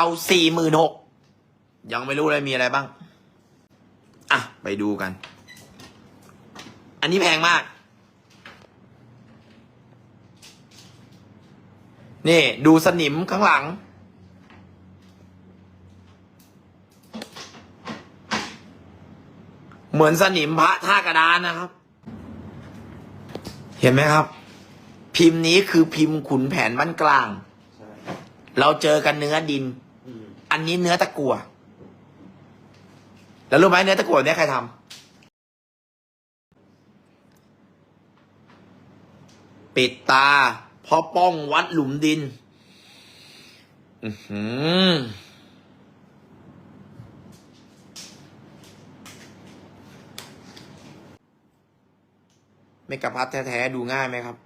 เอาสี่หมื่นหกยังไม่รู้เลยมีอะไรบ้าง อะ ไปดูกัน อันนี้แพงมาก นี่ ดูสนิมข้างหลัง เหมือนสนิมพระท่ากระดานนะครับ เห็นไหมครับ พิมพ์นี้คือพิมพ์ขุนแผนบ้านกลางใช่เราเจอกันเนื้อดิน อันนี้เนื้อตะกั่วแล้วรู้ไหมเนื้อตะกั่วเนี่ยใครทำปิดตาพ่อป้องวัดหลุมดิน อือหือเมกะพัทแท้ๆดูง่ายไหมครับ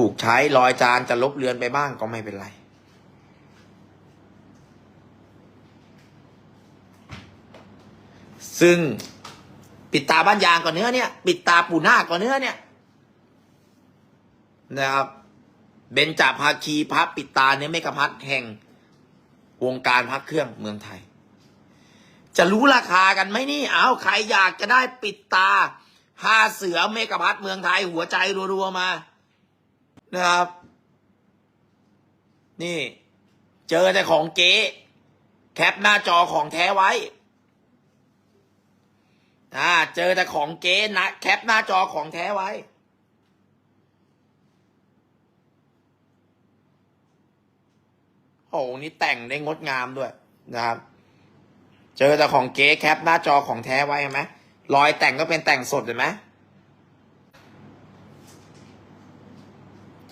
ถูกใช้รอยจานจะลบเลือนไปบ้างก็ไม่เป็นไร ซึ่งปิดตาบ้านยางก่อนเนื้อเนี่ย ปิดตาปูหน้าก่อนเนื้อเนี่ยนะครับเบญจภาคีพระปิดตาเนื้อเมกะพัทแห่งวงการพักเครื่องเมืองไทย จะรู้ราคากันไหมนี่ เอาใครอยากจะได้ปิดตาห้าเสือเมกะพัทเมืองไทยหัวใจรัวๆมา นะครับ นี่ เจอแต่ของเก๊แคปหน้าจอของแท้ไว้อ่าเจอแต่ของเก๊นะ แคปหน้าจอของแท้ไว้ โอ้โหนี่แต่งได้งดงามด้วยนะครับ เจอแต่ของเก๊แคปหน้าจอของแท้ไว้เห็นไหมรอยแต่งก็เป็นแต่งสดเห็นไหม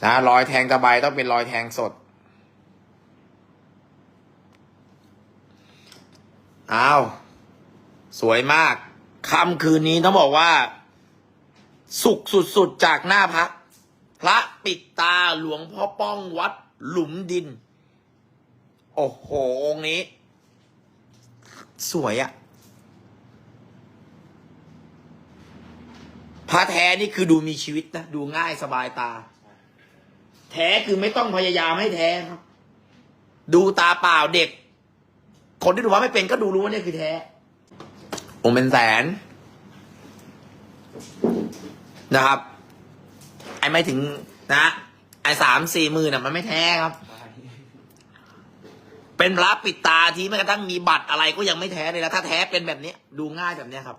นะรอยแทงตะไบต้องเป็นรอยแทงสดอ้าวสวยมากค่ำคืนนี้ต้องบอกว่า สุขสุดๆจากหน้าพระพระปิดตาหลวงพ่อป้องวัดหลุมดิน โอ้โห องค์นี้ สวยอะพระแท้นี่คือดูมีชีวิตนะ ดูง่ายสบายตา ท้คือไม่ต้องพยายามให้แท้ครับ ดูตาเปล่าเด็ก คนที่ดูว่าไม่เป็นก็ดูรู้ว่านี่คือแท้องเป็นแสน นะครับ ไอ้ไม่ถึงนะไอ้สามสี่หมื่นอะมันไม่แท้ครับ เป็นพระปิดตาที่แม้กระทั่งมีบัตรอะไรก็ยังไม่แท้เลยนะถ้าแท้เป็นแบบนี้ ดูง่ายแบบนี้ครับ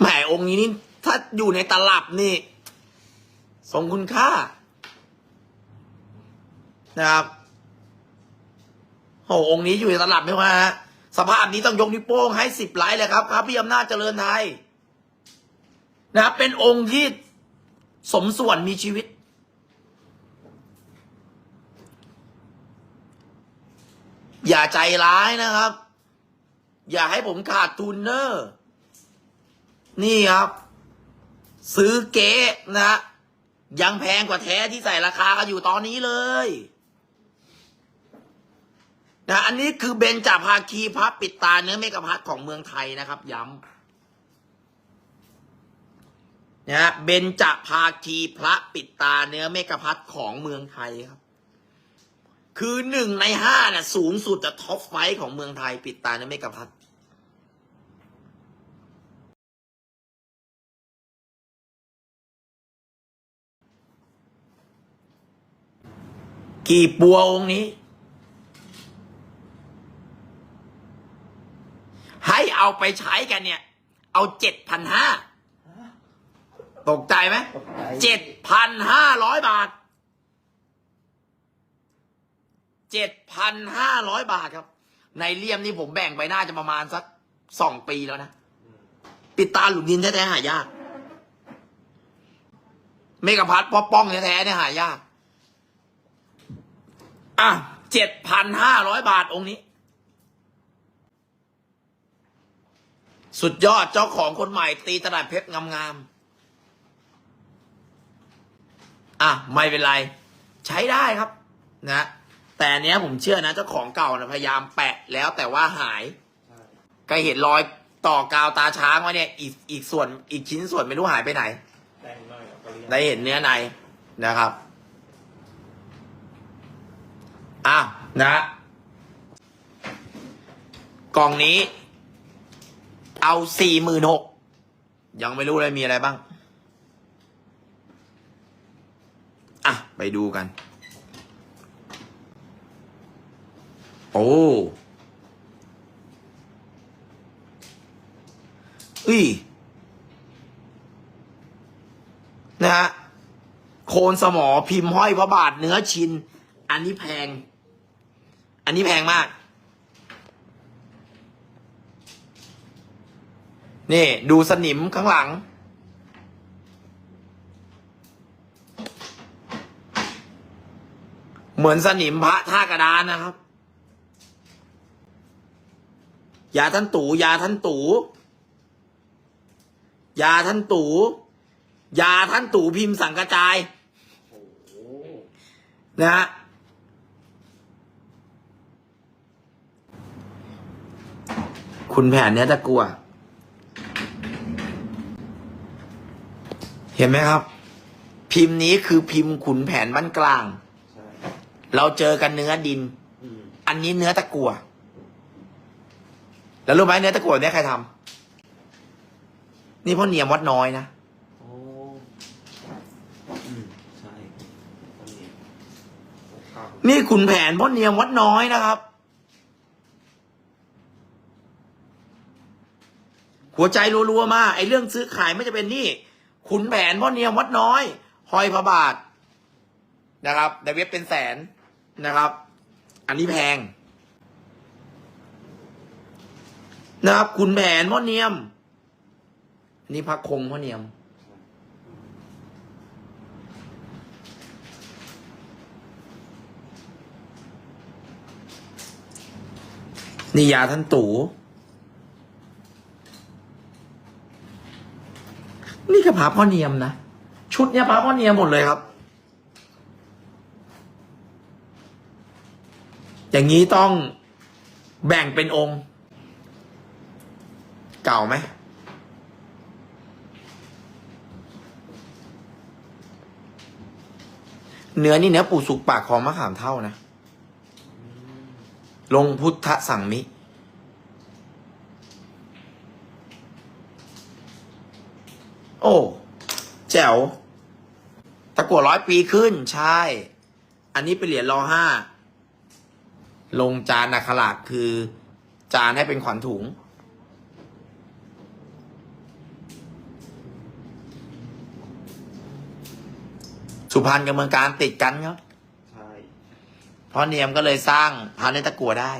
แหม องค์นี้นี่ถ้าอยู่ในตลับนี่ทรงคุณค่า นะครับโอ้องค์นี้อยู่ในตลับไม่ว่าฮะสภาพนี้ต้องยกนิ้วโป้งให้สิบไลค์เลยครับครับพี่อำนาจเจริญไทยนะครับเป็นองค์ที่สมส่วนมีชีวิต อย่าใจร้ายนะครับ อย่าให้ผมขาดทุนเนอะ นี่ครับ ซื้อเก๊นะฮะยังแพงกว่าแท้ที่ใส่ราคากันอยู่ตอนนี้เลยนะอันนี้คือเบญจภาคีพระปิดตาเนื้อเมกะพัทของเมืองไทยนะครับ ย้ำนะเบญจภาคีพระปิดตาเนื้อเมกะพัทของเมืองไทยครับ คือหนึ่งในห้าเนี่ยสูงสุดแต่ท็อปไฟของเมืองไทย ปิดตาเนื้อเมกะพัท กี่ปัวองค์นี้ ให้เอาไปใช้กันเนี่ย เอาเจ็ดพันห้าตกใจไหมตกใจเจ็ดพันห้าร้อยบาทเจ็ดพันห้าร้อยบาทครับ ในเลี่ยมนี่ผมแบ่งไปน่าจะประมาณสักสองปีแล้วนะปิดตาหลุมดินแท้ๆหายาก เมกะพัทพ่อป้องแท้ๆเนี่ยหายาก อะเจ็ดพันห้าร้อยบาทองค์นี้ สุดยอดเจ้าของคนใหม่ ตีตลาดเพชรงามๆอะไม่เป็นไร ใช้ได้ครับ นะ แต่อันเนี้ยผมเชื่อนะ เจ้าของเก่านะพยายามแปะแล้วแต่ว่าหายใช่ก็เห็นรอยต่อกาวตาช้างไว้เนี่ย อีกอีกส่วนอีกชิ้นส่วนไม่รู้หายไปไหนแต่งหน่อยเอาไปเรียนได้เห็นเนื้อในนะครับ อ้าวนะ กล่องนี้ เอาสี่หมื่นหกยังไม่รู้เลยมีอะไรบ้าง อะ ไปดูกัน โอ้อุ้ยนะฮะโคนสมอพิมพ์ห้อยพระบาทเนื้อชิน อันนี้แพง อันนี้แพงมาก นี่ ดูสนิมข้างหลัง เหมือนสนิมพระท่ากระดานนะครับ ยาท่านตู่ยาท่านตู่ยาท่านตู่ยาท่านตู่พิมพ์สังกระจาย นะฮะ คุณแผนเนี้ยตะกลัว เห็นไหมครับ พิมพ์นี้คือพิมพ์ขุนแผนบ้านกลางใช่เราเจอกันเนื้อดินอืมอันนี้เนื้อตะกัว แล้วรู้ไหมเนื้อตะกัวเนี่ยใครทำนี่พ่อเนียมวัดน้อยนะโอ้อืมใช่ตอนนี้โอ้ครับนี่ขุนแผนพ่อเนียมวัดน้อยนะครับ หัวใจรัวๆมาไอ้เรื่องซื้อขายไม่จะเป็นนี่ขุนแผนพ่อเนียมวัดน้อยหอยพระบาทนะครับแต่เว็บเป็นแสนนะครับ อันนี้แพง นะครับขุนแผนพ่อเนียมนนี่พักคงพ่อเนียมนี่ยาท่านตู่ นี่พระพ่อเนียมนะ ชุดเนี้ยพระพ่อเนียมหมดเลยครับ อย่างนี้ต้องแบ่งเป็นองค์ เก่าไหมเนื้อนี่เนื้อปูสุกปากของมะขามเท่านะ ลงพุทธสั่งมิ โอ้ แจ๋วตะกั่วร้อยปีขึ้น ใช่ อันนี้เป็นเหรียญรอห้า ลงจานอักขระคือ จานให้เป็นขวัญถุง สุพรรณกับเมืองการติดกันครับใช่เพราะเนียมก็เลยสร้างพระในตะกัวได้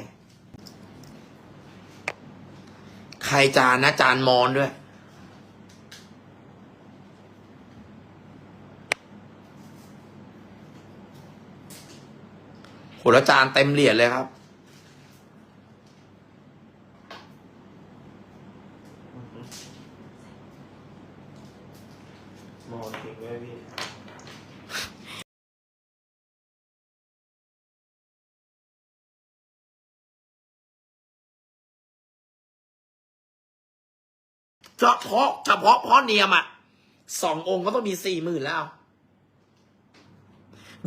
ใครจานนะจานมอนด้วย โหแล้วจานเต็มเหรียญเลยครับ มองจริงด้วยพี่เฉพาะเฉพาะพ่อเนียมอะสององค์ก็ต้องมีสี่หมื่นแล้ว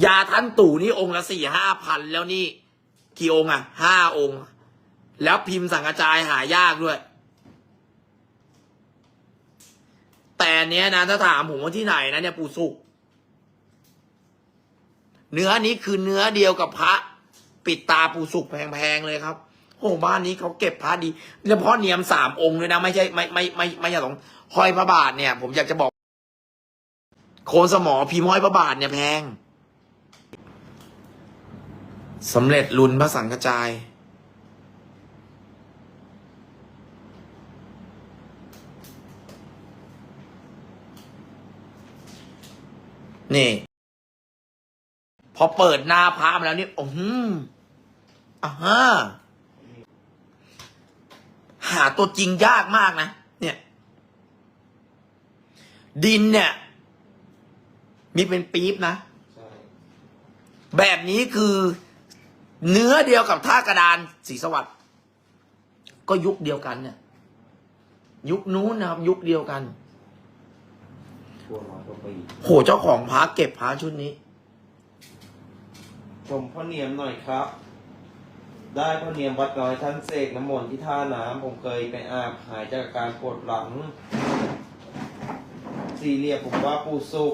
ยาท่านตู่นี่องค์ละสี่ห้าพันแล้วนี่กี่องค์อะห้าองค์ แล้วพิมพ์สังกระจายหายากด้วย แต่เนี้ยนะถ้าถามผมว่าที่ไหนนะเนี่ยปู่สุกเนื้อนี้คือเนื้อเดียวกับพระ ปิดตาปู่สุกแพงๆเลยครับโอ้บ้านนี้เขาเก็บพระดีเฉพาะเนียมสามองค์เลยนะไม่ใช่ไม่ไม่ไม่ไม่ใช่สองห้อยพระบาทเนี่ย ผมอยากจะบอก โคนสมอพิมพ์ห้อยพระบาทเนี่ยแพง สำเร็จลุนพระสังกระจาย นี่ พอเปิดหน้าพระมาแล้วนี่โอ้โหอ่าฮะหาตัวจริงยากมากนะ เนี่ย ดินเนี่ย มีเป็นปี๊บนะใช่แบบนี้คือ เนื้อเดียวกับท่ากระดานสีสวัสดิ์ก็ยุคเดียวกันเนี่ย ยุคนู้นนะครับ ยุคเดียวกันตัวร้อยกว่าปีโหเจ้าของพระเก็บพระชุดนี้ ชมพ่อเนียมหน่อยครับ ได้พ่อเนียมวัดน้อยท่านเสกน้ำมนต์ที่ท่าน้ำผมเคยไปอาบหายจากอาการปวดหลัง สี่เหลี่ยมผมว่าปูสุก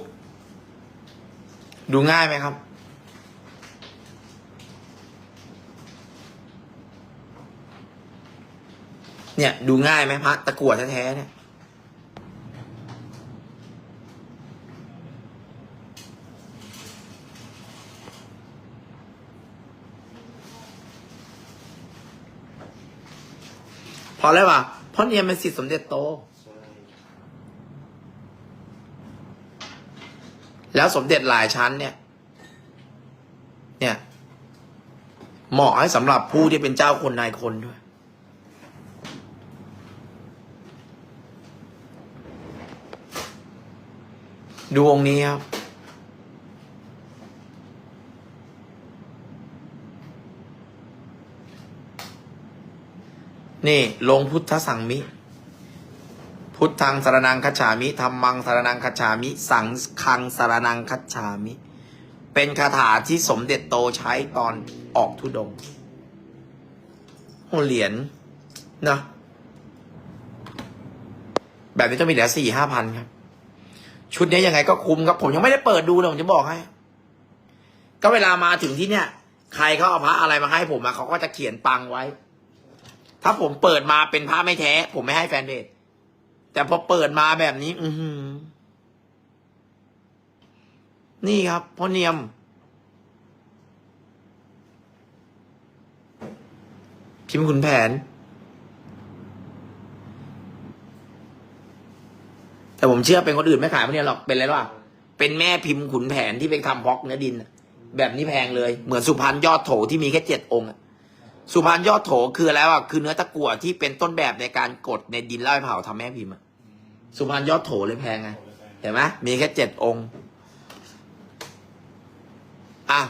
ดูง่ายไหมครับ เนี่ย ดูง่ายไหมพระตะกั่วแท้ๆเนี่ยพอแล้วป่ะเพราะเนี่ยเป็นสิทธิสมเด็จโต แล้วสมเด็จหลายชั้นเนี่ย เนี่ย เหมาะให้สำหรับผู้ที่เป็นเจ้าคนนายคนด้วย ดูองค์นี้ครับ นี่ลงพุทธสังมิ พุทธังสารนังคัจฉามิธรรมังสารนังคัจฉามิ สังคังสารนังคัจฉามิ เป็นคาถาที่สมเด็จโตใช้ตอนออกทุดงโอ้เหรียญนะแบบนี้ต้องมีเหลือสี่ห้าพันครับ ชุดนี้ยังไงก็คุ้มครับ ผมยังไม่ได้เปิดดูเลยผมจะบอกให้ ก็เวลามาถึงที่เนี่ย ใครเขาเอาพระอะไรมาให้ผมอะเขาก็จะเขียนปังไว้ ถ้าผมเปิดมาเป็นพระไม่แท้ ผมไม่ให้แฟนเพจแต่พอเปิดมาแบบนี้ อือหือ นี่ครับพ่อเนียม พิมพ์ขุนแผน แต่ ผมเชื่อเป็นคนอื่นไม่ขายพวกเนี้ยหรอกเป็นอะไรหรอเป็นแม่พิมพ์ขุนแผนที่ไปทำพอกเนื้อดินน่ะแบบนี้แพงเลย เหมือนสุพรรณยอดโถที่มีแค่เจ็ดองค์อะสุพรรณยอดโถคืออะไรวะคือเนื้อตะกั่วที่เป็นต้นแบบในการกดในดินแล้วไปเผาทำแม่พิมพ์อะสุพรรณยอดโถเลยแพงไงเห็นไหมมีแค่เจ็ดองค์อะ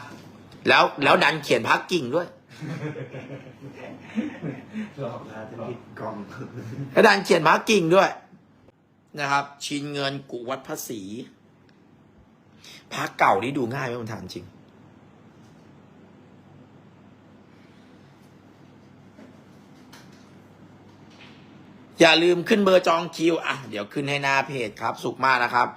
แล้วแล้วดันเขียนพักกิ่งด้วยหลอกลาจะผิดกล่องแล้วดันเขียนพักกิ่งด้วย นะครับ ชินเงินกุวัดภาษีพักเก่านี่ดูง่ายไหมคุณถามจริง อย่าลืมขึ้นเบอร์จองคิว อะ เดี๋ยวขึ้นให้หน้าเพจครับ สุขมากนะครับ